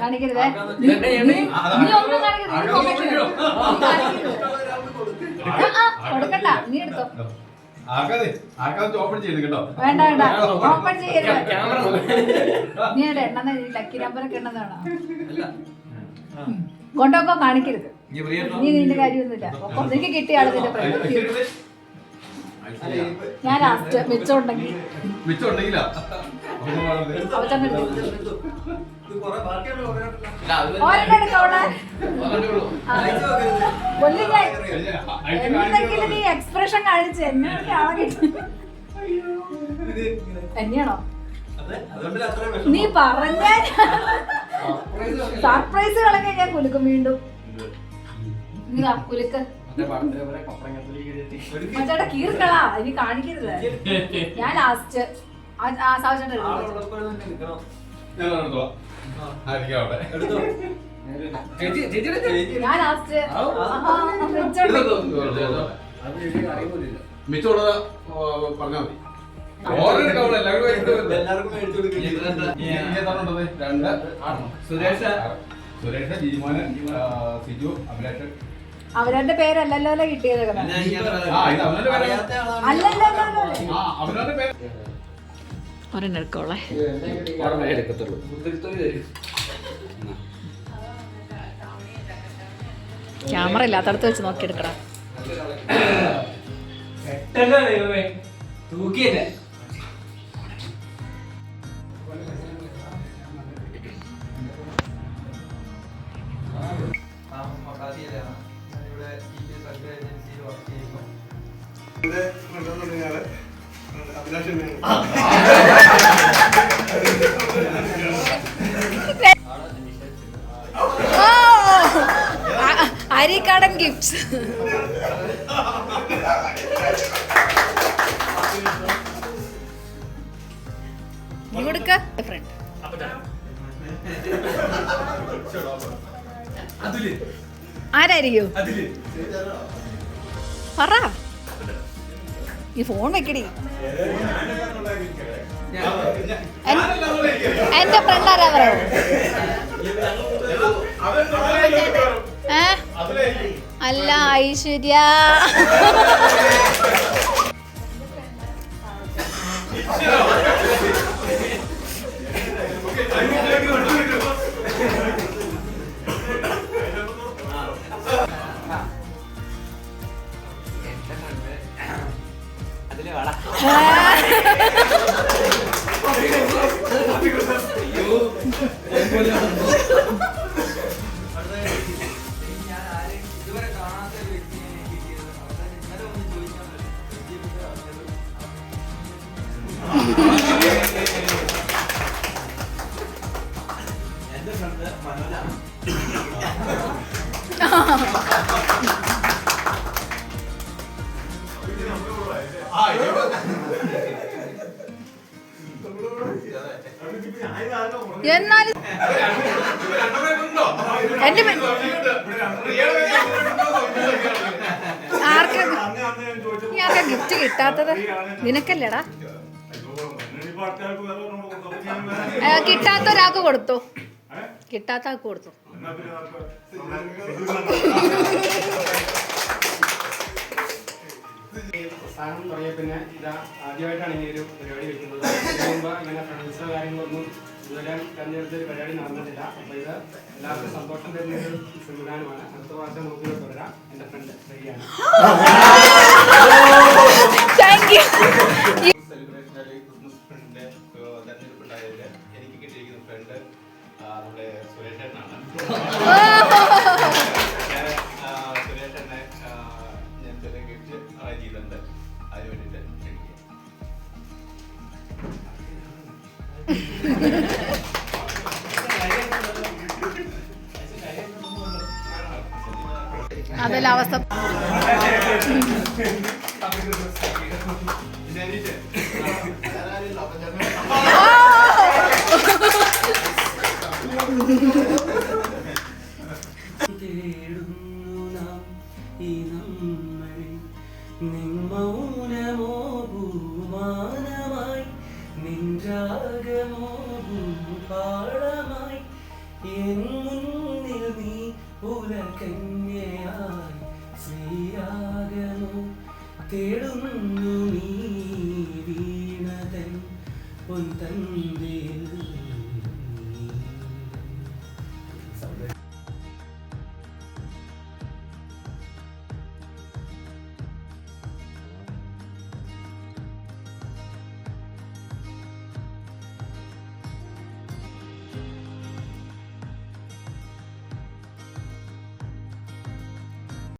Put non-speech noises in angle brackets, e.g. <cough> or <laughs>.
കാണിക്കരുതേ നീ ഒന്നും കൊടുക്കണ്ട നീ എടുത്തോ ഓപ്പൺ ചെയ്ത് കേട്ടോ വേണ്ട വേണ്ട ഓപ്പൺ ചെയ്യരുത് നീ എണ്ണ ലക്കി നമ്പറൊക്കെ എണ്ണതാണോ കൊണ്ടൊക്കെ കാണിക്കരുത് നീ നിന്റെ കാര്യമൊന്നുമില്ല നിനക്ക് കിട്ടിയ ആൾ നിന്റെ പ്രശ്നം ഞാൻ ലാസ്റ്റ് മിച്ചമുണ്ടെങ്കിൽ മിച്ചം എന്തെങ്കിലും നീ എക്സ്പ്രഷൻ കാണിച്ച്? എന്നെ ആളെ കിട്ടി തന്നെയാണോ? നീ പറഞ്ഞ സർപ്രൈസുകളൊക്കെ ഞാൻ കുലുക്കും വീണ്ടും. ഇതാ. കുലുക്ക്. കീർക്കളാ ഇനി കാണിക്കരുത്. ഞാൻ ലാസ്റ്റ് മതി. അവരുടെ പേരല്ലല്ലോ കിട്ടിയത്? ആ ഇത് പേര്. അല്ലല്ലോ ആ അവനവന്റെ പേര്. ഒരെണ്ണം എടുക്കോളെ എടുക്കത്തുള്ളൂ തരും ക്യാമറ ഇല്ലാത്തടത്ത് വെച്ച് നോക്കി എടുക്കടാ പെട്ടെന്ന് അരിക്കാടൻ ഗിഫ്റ്റ്സ് നീ കൊടുക്ക. ഫ്രണ്ട് ആരായിരിക്കും? പറ. ഈ ഫോൺ വെക്കടി. എന്റെ ഫ്രണ്ട് ആരാ പറയോ അല്ല ഐശ്വര്യ. <laughs> അതിൽ <laughs> എന്നാലും എന്റെ ആർക്കാ നീ ആർക്കാ ഗിഫ്റ്റ് കിട്ടാത്തത്? നിനക്കല്ലേടാ? കിട്ടാത്ത ഒരാൾക്ക് കൊടുത്തു. കിട്ടാത്ത ആൾക്ക് കൊടുത്തു പ്രസ്ഥാനം തുടങ്ങിയ പിന്നെ ഇതാ ആദ്യമായിട്ടാണ് ഇങ്ങനെ ഒരു പരിപാടി വെക്കുന്നത്. ഇതിനു മുമ്പ് ഇങ്ങനെ ഫ്രണ്ട്സോ കാര്യങ്ങളൊന്നും ഇതുവരെ തെരഞ്ഞെടുത്ത ഒരു പരിപാടി നടന്നിട്ടില്ല. അപ്പൊ ഇത് എല്ലാവർക്കും സന്തോഷം തരുന്ന ഒരു സംവിധാനമാണ്. അടുത്ത പ്രാവശ്യം തുടരാം. ഫ്രണ്ട് ശരിയാണ് <laughs> നമ്മുടെ സുരേഷേട്ടനാണ്. സുരേഷേട്ടനെ ഞാൻ ചെറിയ ഗിഫ്റ്റ് അറേഞ്ച് ചെയ്തിട്ടുണ്ട്. അതിന് വേണ്ടിയിട്ട് ക്ഷണിക്കുക അതല്ല അവസ്ഥ. നിൻ മൗനമോ ഭൂമാനമായി നിൻ രാഗമോ ഭൂ എൻ മുന്നിൽ നീ പുലകന്യയായി ശ്രീരാഗമോ തേടുന്നു നീ വീണതൻ പൊൻതന്തിൽ